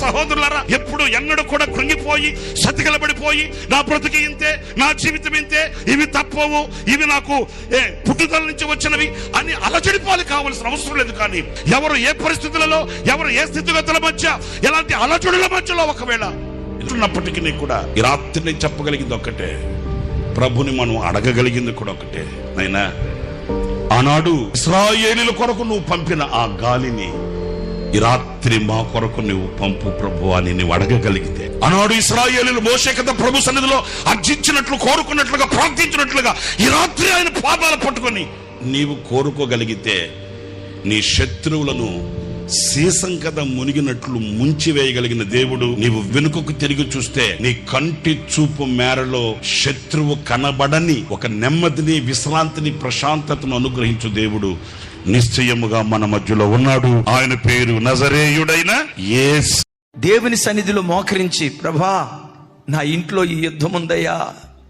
సహోదరులారా ఎప్పుడు ఎన్నడూ కూడా కృంగిపోయి సతికలబడిపోయి నా బ్రతికి ఇంతే నా జీవితం ఇంతే ఇవి తప్పవు ఇవి నాకు ఏ, పుట్టుదల నుంచి వచ్చినవి అని అలజడిపాలు కావాల్సిన అవసరం లేదు కానీ ఎవరు ఏ పరిస్థితులలో ఎవరు ఏ స్థితిగతుల మధ్య ఎలాంటి అలచడుల మధ్యలో ఒకవేళ ఉన్నప్పటికీ కూడా ఈ రాత్రి నేను చెప్పగలిగింది ఒక్కటే. ప్రభుని మనం అడగగలిగింది కూడా ఒకటే. నైనా ఆనాడు ఇస్రాయేలీల కొరకు నువ్వు పంపిన ఆ గాలిని ఈ రాత్రి మా కొరకు నువ్వు పంపు ప్రభు అని నువ్వు అడగగలిగితే ఆనాడు ఇస్రాయేలీలు మోసేకత ప్రభు సన్నిధిలో అర్జించినట్లు కోరుకున్నట్లుగా ప్రార్థించినట్లుగా ఈ రాత్రి ఆయన పాదాలు పట్టుకొని నీవు కోరుకోగలిగితే నీ శత్రువులను సీసం కథ మునిగినట్లు ముంచివేయగలిగిన దేవుడు నీవు వెనుకకు తిరిగి చూస్తే నీ కంటి చూపు మేరలో శత్రువు కనబడని ఒక నెమ్మదిని విశ్రాంతిని ప్రశాంతతను అనుగ్రహించు దేవుడు. నిశ్చయముగా మన మధ్యలో ఉన్నాడు. ఆయన పేరు నజరేయుడైన ఏస్ దేవుని సన్నిధిలో మోకరించి ప్రభా నా ఇంట్లో ఈ యుద్ధం ఉందయ్యా